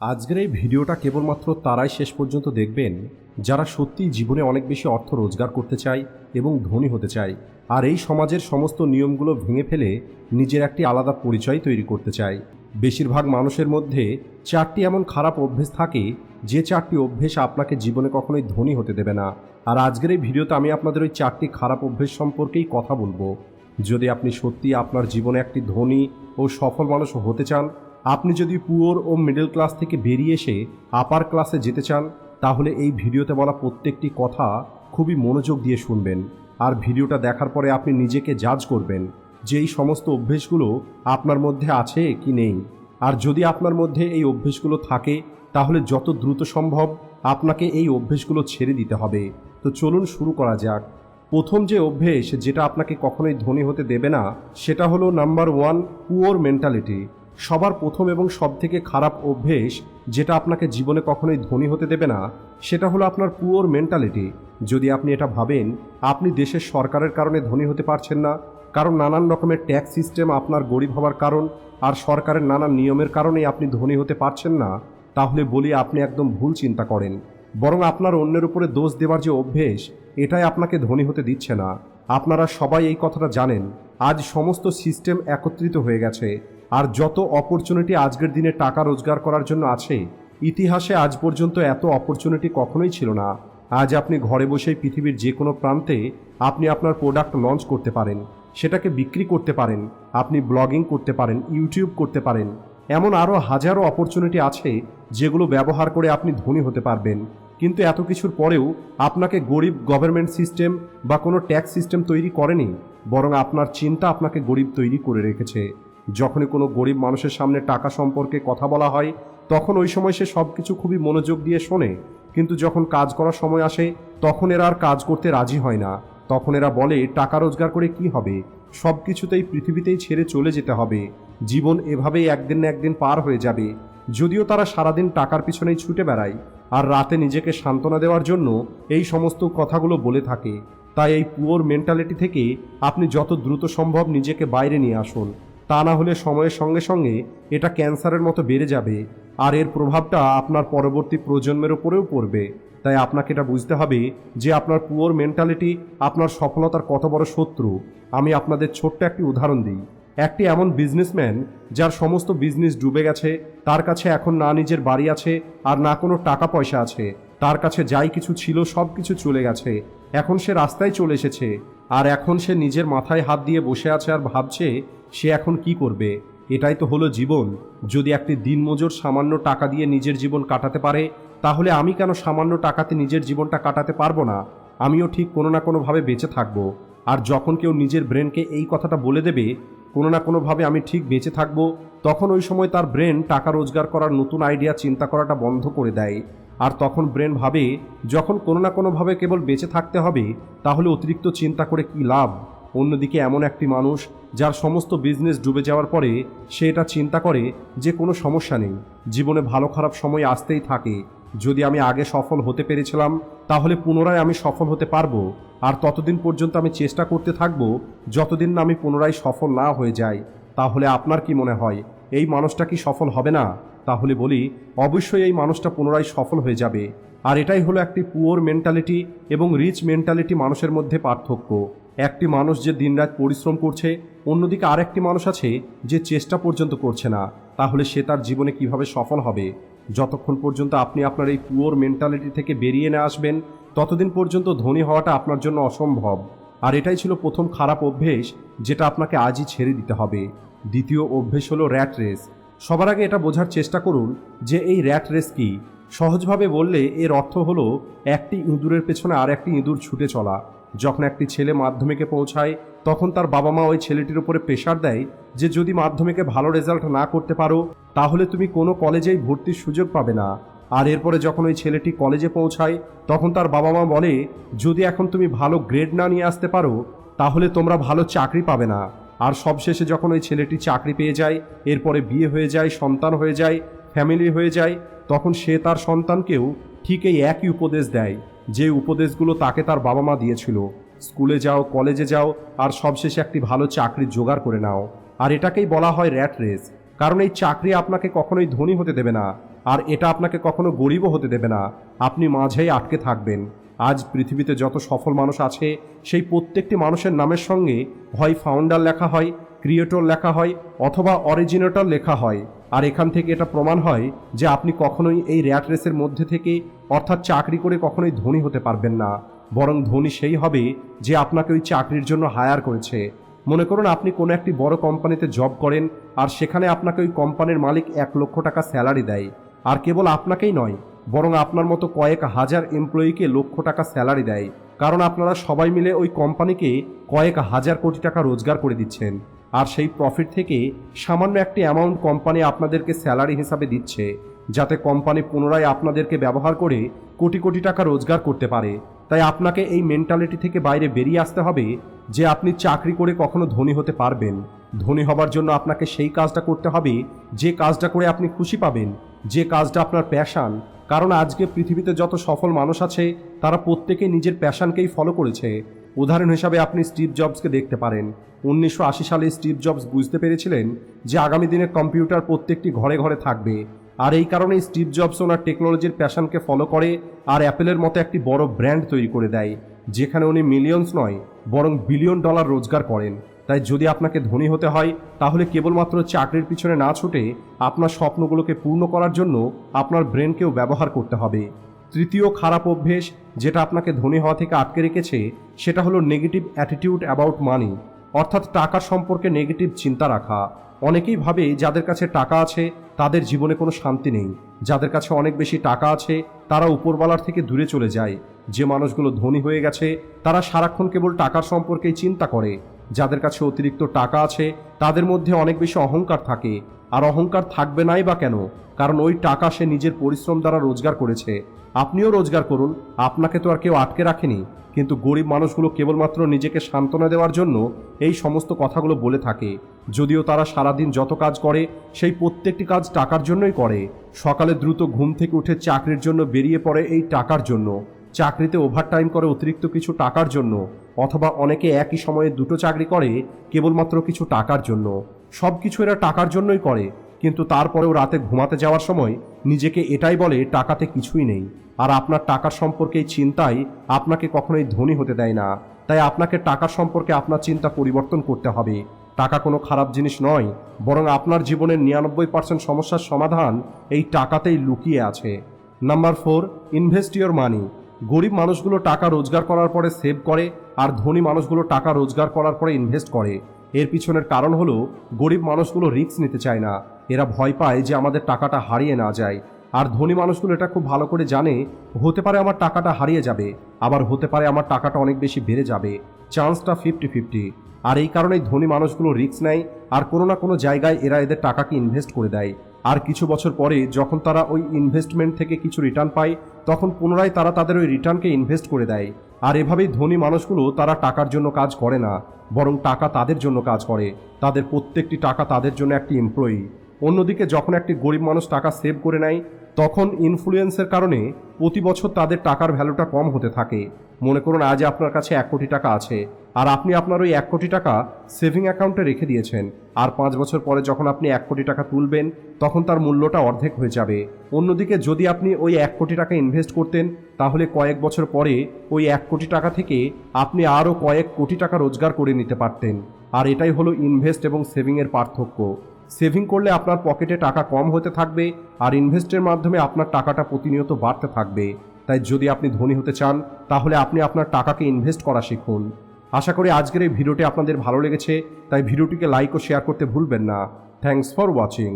আজকের এই ভিডিওটা কেবলমাত্র তারাই শেষ পর্যন্ত দেখবেন, যারা সত্যিই জীবনে অনেক বেশি অর্থ রোজগার করতে চায় এবং ধনী হতে চায়, আর এই সমাজের সমস্ত নিয়মগুলো ভেঙে ফেলে নিজের একটি আলাদা পরিচয় তৈরি করতে চায়। বেশিরভাগ মানুষের মধ্যে চারটি এমন খারাপ অভ্যেস থাকে, যে চারটি অভ্যেস আপনাকে জীবনে কখনোই ধনী হতে দেবে না। আর আজকের এই ভিডিওতে আমি আপনাদের ওই চারটি খারাপ অভ্যেস সম্পর্কেই কথা বলব। যদি আপনি সত্যি আপনার জীবনে একটি ধনী ও সফল মানুষ হতে চান আপনি যদি পুয়োর ও মিডল ক্লাস থেকে বেরিয়ে এসে আপার ক্লাসে যেতে চান, তাহলে এই ভিডিওতে বলা প্রত্যেকটি কথা খুবই মনোযোগ দিয়ে শুনবেন। আর ভিডিওটা দেখার পরে আপনি নিজেকে জাজ করবেন যে এই সমস্ত অভ্যেসগুলো আপনার মধ্যে আছে কি নেই। আর যদি আপনার মধ্যে এই অভ্যেসগুলো থাকে, তাহলে যত দ্রুত সম্ভব আপনাকে এই অভ্যেসগুলো ছেড়ে দিতে হবে। তো চলুন শুরু করা যাক। প্রথম যে অভ্যেস যেটা আপনাকে কখনোই ধনী হতে দেবে না, সেটা হলো নাম্বার ওয়ান, পুয়োর মেন্টালিটি। সবার প্রথম এবং সবথেকে খারাপ অভ্যেস যেটা আপনাকে জীবনে কখনোই ধনী হতে দেবে না, সেটা হলো আপনার পুয়োর মেন্টালিটি যদি আপনি এটা ভাবেন, আপনি দেশের সরকারের কারণে ধনী হতে পারছেন না, কারণ নানান রকমের ট্যাক্স সিস্টেম আপনার গরিব হওয়ার কারণ, আর সরকারের নানান নিয়মের কারণেই আপনি ধনী হতে পারছেন না, তাহলে বলি আপনি একদম ভুল চিন্তা করেন। বরং আপনার অন্যের উপরে দোষ দেওয়ার যে অভ্যেস, এটাই আপনাকে ধনী হতে দিচ্ছে না। আপনারা সবাই এই কথাটা জানেন। আজ সমস্ত সিস্টেম একত্রিত হয়ে গেছে। আর যত অপরচুনিটি আজকের দিনে টাকা রোজগার করার জন্য আছে, ইতিহাসে আজ পর্যন্ত এত অপরচুনিটি কখনোই ছিল না। আজ আপনি ঘরে বসেই পৃথিবীর যে কোনো প্রান্তে আপনি আপনার প্রোডাক্ট লঞ্চ করতে পারেন, সেটাকে বিক্রি করতে পারেন, আপনি ব্লগিং করতে পারেন ইউটিউব করতে পারেন। এমন আরও হাজারো অপরচুনিটি আছে, যেগুলো ব্যবহার করে আপনি ধনী হতে পারবেন। কিন্তু এত কিছুর পরেও আপনাকে গরিব গভর্নমেন্ট সিস্টেম বা কোনো ট্যাক্স সিস্টেম তৈরি করেনি, বরং আপনার চিন্তা আপনাকে গরিব তৈরি করে রেখেছে। যখনই কোনো গরিব মানুষের সামনে টাকা সম্পর্কে কথা বলা হয়, তখন ওই সময় সে সব কিছু খুবই মনোযোগ দিয়ে শোনে। কিন্তু যখন কাজ করার সময় আসে, তখন এরা আর কাজ করতে রাজি হয় না। তখন এরা বলে, টাকা রোজগার করে কি হবে? সব কিছুতেই পৃথিবীতেই ছেড়ে চলে যেতে হবে। জীবন এভাবেই একদিন না একদিন পার হয়ে যাবে। যদিও তারা সারাদিন টাকার পিছনেই ছুটে বেড়ায়, আর রাতে নিজেকে সান্ত্বনা দেওয়ার জন্য এই সমস্ত কথাগুলো বলে থাকে। তাই এই পুয়োর মেন্টালিটি থেকে আপনি যত দ্রুত সম্ভব নিজেকে বাইরে নিয়ে আসুন। তা না হলে সময়ের সঙ্গে সঙ্গে এটা ক্যান্সারের মতো বেড়ে যাবে আর এর প্রভাবটা আপনার পরবর্তী প্রজন্মের উপরেও পড়বে। তাই আপনাকে এটা বুঝতে হবে যে আপনার পুয়োর মেন্টালিটি আপনার সফলতার কত বড় শত্রু। আমি আপনাদের ছোট্ট একটি উদাহরণ দিই। একটি এমন বিজনেসম্যান যার সমস্ত বিজনেস ডুবে গেছে, তার কাছে এখন না নিজের বাড়ি আছে আর না কোনো টাকা পয়সা আছে। তার কাছে যাই কিছু ছিল, সব কিছু চলে গেছে। এখন সে রাস্তায় চলে এসেছে। আর এখন সে নিজের মাথায় হাত দিয়ে বসে আছে আর ভাবছে সে এখন কি করবে? এটাই তো হলো জীবন। যদি একটি দিনমজুর সামান্য টাকা দিয়ে নিজের জীবন কাটাতে পারে, তাহলে আমি কেন সামান্য টাকাতে নিজের জীবনটা কাটাতে পারব না? আমিও ঠিক কোনো না কোনোভাবে বেঁচে থাকব। আর যখন কেউ নিজের ব্রেনকে এই কথাটা বলে দেবে, কোনো না কোনোভাবে আমি ঠিক বেঁচে থাকব, তখন ওই সময় তার ব্রেন টাকা রোজগার করার নতুন আইডিয়া চিন্তা করাটা বন্ধ করে দেয়। আর তখন ব্রেন ভাবে, যখন কোনো না কোনোভাবে কেবল বেঁচে থাকতে হবে, তাহলে অতিরিক্ত চিন্তা করে কি লাভ? অন্যদিকে এমন একটি মানুষ যার সমস্ত বিজনেস ডুবে যাওয়ার পরে সে এটা চিন্তা করে যে কোনো সমস্যা নেই। জীবনে ভালো খারাপ সময় আসতেই থাকে। যদি আমি আগে সফল হতে পেরেছিলাম, তাহলে পুনরায় আমি সফল হতে পারব। আর ততদিন পর্যন্ত আমি চেষ্টা করতে থাকব যতদিন না আমি পুনরায় সফল না হয়ে যাই। তাহলে আপনার কি মনে হয়, এই মানুষটা কি সফল হবে না? তাহলে বলি, অবশ্যই এই মানুষটা পুনরায় সফল হয়ে যাবে। আর এটাই হলো একটি পুয়োর মেন্টালিটি এবং রিচ মেন্টালিটি মানুষের মধ্যে পার্থক্য। একটি মানুষ যে দিনরাত পরিশ্রম করছে, অন্যদিকে আরেকটি মানুষ আছে যে চেষ্টা পর্যন্ত করছে না। তাহলে সে তার জীবনে কীভাবে সফল হবে? যতক্ষণ পর্যন্ত আপনি আপনার এই পুয়োর মেন্টালিটি থেকে বেরিয়ে না আসবেন, ততদিন পর্যন্ত ধনী হওয়াটা আপনার জন্য অসম্ভব। আর এটাই ছিল প্রথম খারাপ অভ্যেস যেটা আপনাকে আজই ছেড়ে দিতে হবে। দ্বিতীয় অভ্যেস হলো র্যাট রেস সবার আগে এটা বোঝার চেষ্টা করুন যে এই র্যাট রেস কি? সহজভাবে বললে এর অর্থ হলো, একটি ইঁদুরের পেছনে আর একটি ইঁদুর ছুটে চলা। যখন একটি ছেলে মাধ্যমিকে পৌঁছায়, তখন তার বাবা মা ওই ছেলেটির উপরে প্রেশার দেয় যে, যদি মাধ্যমিকে ভালো রেজাল্ট না করতে পারো, তাহলে তুমি কোনো কলেজেই ভর্তির সুযোগ পাবে না। আর এরপরে যখন ওই ছেলেটি কলেজে পৌঁছায়, তখন তার বাবা মা বলে, যদি এখন তুমি ভালো গ্রেড না নিয়ে আসতে পারো, তাহলে তোমরা ভালো চাকরি পাবে না। আর সবশেষে যখন ওই ছেলেটি চাকরি পেয়ে যায়, এরপরে বিয়ে হয়ে যায়, সন্তান হয়ে যায় ফ্যামিলি হয়ে যায়, তখন সে তার সন্তানকেও ঠিক এই একই উপদেশ দেয়, যে উপদেশগুলো তাকে তার বাবা মা দিয়েছিল। স্কুলে যাও, কলেজে যাও, আর সবশেষে একটি ভালো চাকরি জোগাড় করে নাও। আর এটাকেই বলা হয় র্যাট রেস, কারণ এই চাকরি আপনাকে কখনোই ধনী হতে দেবে না, আর এটা আপনাকে কখনো গরিবও হতে দেবে না। আপনি মাঝেই আটকে থাকবেন। আজ পৃথিবীতে যত সফল মানুষ আছে, সেই প্রত্যেকটি মানুষের নামের সঙ্গে হয় ফাউন্ডার লেখা হয় ক্রিয়েটর লেখা হয়, অথবা অরিজিনেটর লেখা হয়। আর এখান থেকে এটা প্রমাণ হয় যে আপনি কখনোই এই র্যাট রেসের মধ্যে থেকে অর্থাৎ চাকরি করে কখনোই ধনী হতে পারবেন না। বরং ধনী সেই হবে যে আপনাকে ওই চাকরির জন্য হায়ার করেছে। মনে করুন আপনি কোনো একটি বড় কোম্পানিতে জব করেন আর সেখানে আপনাকে ওই কোম্পানির মালিক এক লক্ষ টাকা স্যালারি দেয়। আর কেবল আপনাকেই নয়, বরং আপনার মতো কয়েক হাজার এমপ্লয়িকে লক্ষ টাকা স্যালারি দেয়। কারণ আপনারা সবাই মিলে ওই কোম্পানিকে কয়েক হাজার কোটি টাকা রোজগার করে দিচ্ছেন। আর সেই প্রফিট থেকে সামান্য একটি অ্যামাউন্ট কোম্পানি আপনাদেরকে স্যালারি হিসাবে দিচ্ছে, যাতে কোম্পানি পুনরায় আপনাদেরকে ব্যবহার করে কোটি কোটি টাকা রোজগার করতে পারে। তাই আপনাকে এই মেন্টালিটি থেকে বাইরে বেরিয়ে আসতে হবে যে আপনি চাকরি করে কখনো ধনী হতে পারবেন। ধনী হবার জন্য আপনাকে সেই কাজটা করতে হবে, যে কাজটা করে আপনি খুশি পাবেন, যে কাজটা আপনার প্যাশান কারণ আজকে পৃথিবীতে যত সফল মানুষ আছে, তারা প্রত্যেকে নিজের প্যাশানকেই ফলো করেছে। উদাহরণ হিসাবে আপনি স্টিভ জবসকে দেখতে পারেন। উনিশশো আশি সালে স্টিভ জবস বুঝতে পেরেছিলেন যে আগামী দিনে কম্পিউটার প্রত্যেকটি ঘরে ঘরে থাকবে। আর এই কারণেই স্টিভ জবস ওনার টেকনোলজির প্যাশনকে ফলো করে আর অ্যাপেলের মতো একটি বড় ব্র্যান্ড তৈরি করে দেয়, যেখানে উনি মিলিয়নস নয়, বরং বিলিয়ন ডলার রোজগার করেন। তাই যদি আপনাকে ধনী হতে হয়, তাহলে কেবলমাত্র চাকরির পিছনে না ছুটে আপনার স্বপ্নগুলোকে পূর্ণ করার জন্য আপনার ব্রেনকেও ব্যবহার করতে হবে। তৃতীয় খারাপ অভ্যেস যেটা আপনাকে ধনী হওয়া থেকে আটকে রেখেছে, সেটা হলো নেগেটিভ অ্যাটিটিউড অ্যাবাউট মানি অর্থাৎ টাকার সম্পর্কে নেগেটিভ চিন্তা রাখা। অনেকেই ভাবে যাদের কাছে টাকা আছে, তাদের জীবনে কোনো শান্তি নেই। যাদের কাছে অনেক বেশি টাকা আছে, তারা উপরবালার থেকে দূরে চলে যায়। যে মানুষগুলো ধনী হয়ে গেছে, তারা সারাক্ষণ কেবল টাকার সম্পর্কেই চিন্তা করে। যাদের কাছে অতিরিক্ত টাকা আছে, তাদের মধ্যে অনেক বেশি অহংকার থাকে। আর অহংকার থাকবে নাই বা কেন? কারণ ওই টাকা সে নিজের পরিশ্রম দ্বারা রোজগার করেছে। আপনিও রোজগার করুন। আপনাকে তো আর কেউ আটকে রাখেনি। কিন্তু গরিব মানুষগুলো কেবলমাত্র নিজেকে সান্ত্বনা দেওয়ার জন্য এই সমস্ত কথাগুলো বলে থাকে। যদিও তারা সারাদিন যত কাজ করে, সেই প্রত্যেকটি কাজ টাকার জন্যই করে। সকালে দ্রুত ঘুম থেকে উঠে চাকরির জন্য বেরিয়ে পড়ে এই টাকার জন্য। চাকরিতে ওভারটাইম করে অতিরিক্ত কিছু টাকার জন্য। অথবা অনেকে একই সময়ে দুটো চাকরি করে, কেবলমাত্র কিছু টাকার জন্য। সব কিছু এরা টাকার জন্যই করে। কিন্তু তারপরেও রাতে ঘুমাতে যাওয়ার সময় নিজেকে এটাই বলে টাকাতে কিছুই নেই। আর আপনার টাকার সম্পর্কে চিন্তাই আপনাকে কখনোই ধনী হতে দেয় না। তাই আপনাকে টাকার সম্পর্কে আপনার চিন্তা পরিবর্তন করতে হবে। টাকা কোনো খারাপ জিনিস নয়, বরং আপনার জীবনের নিরানব্বই পার্সেন্ট সমস্যার সমাধান এই টাকাতেই লুকিয়ে আছে। Number four, invest your money. গরিব মানুষগুলো টাকা রোজগার করার পরে সেভ করে, আর ধনী মানুষগুলো টাকা রোজগার করার পরে ইনভেস্ট করে। এর পিছনের কারণ হলো, গরিব মানুষগুলো রিস্ক নিতে চায় না। এরা ভয় পায় যে আমাদের টাকাটা হারিয়ে না যায়। আর ধনী মানুষগুলো এটা খুব ভালো করে জানে, হতে পারে আমার টাকাটা হারিয়ে যাবে, আবার হতে পারে আমার টাকাটা অনেক বেশি বেড়ে যাবে। চান্সটা ফিফটি ফিফটি। আর এই কারণেই ধনী মানুষগুলো রিস্ক নেয়, আর কোনো না কোনো জায়গায় এরা এদের টাকাকে ইনভেস্ট করে দেয়। আর কিছু বছর পরে যখন তারা ওই ইনভেস্টমেন্ট থেকে কিছু রিটার্ন পায়, তখন পুনরায় তারা তাদের ওই রিটার্নকে ইনভেস্ট করে দেয়। আর এভাবেই ধনী মানুষগুলো তারা টাকার জন্য কাজ করে না। বরং টাকা তাদের জন্য কাজ করে। তাদের প্রত্যেকটি টাকা তাদের জন্য একটি এমপ্লয়ি অন্যদিকে যখন একটি গরিব মানুষ টাকা সেভ করে নেয়, তখন ইনফ্লুয়েন্সের কারণে প্রতি বছর তাদের টাকার ভ্যালুটা কম হতে থাকে। মনে করুন আজ আপনার কাছে এক কোটি টাকা আছে, আর আপনি আপনার ওই এক কোটি টাকা সেভিং অ্যাকাউন্টে রেখে দিয়েছেন, আর পাঁচ বছর পরে যখন আপনি এক কোটি টাকা তুলবেন, তখন তার মূল্যটা অর্ধেক হয়ে যাবে। অন্যদিকে যদি আপনি ওই এক কোটি টাকা ইনভেস্ট করতেন, তাহলে কয়েক বছর পরে ওই এক কোটি টাকা থেকে আপনি আরও কয়েক কোটি টাকা রোজগার করে নিতে পারতেন। আর এটাই হলো ইনভেস্ট এবং সেভিংয়ের পার্থক্য। সেভিং করলে আপনার পকেটে টাকা কম হতে থাকবে, আর ইনভেস্টের মাধ্যমে আপনার টাকাটা প্রতিনিয়ত বাড়তে থাকবে। তাই যদি আপনি ধনী হতে চান, তাহলে আপনি আপনার টাকাকে ইনভেস্ট করা শিখুন। আশা করি আজকের এই ভিডিওটি আপনাদের ভালো লেগেছে, তাই ভিডিওটিকে লাইক ও শেয়ার করতে ভুলবেন না। Thanks for watching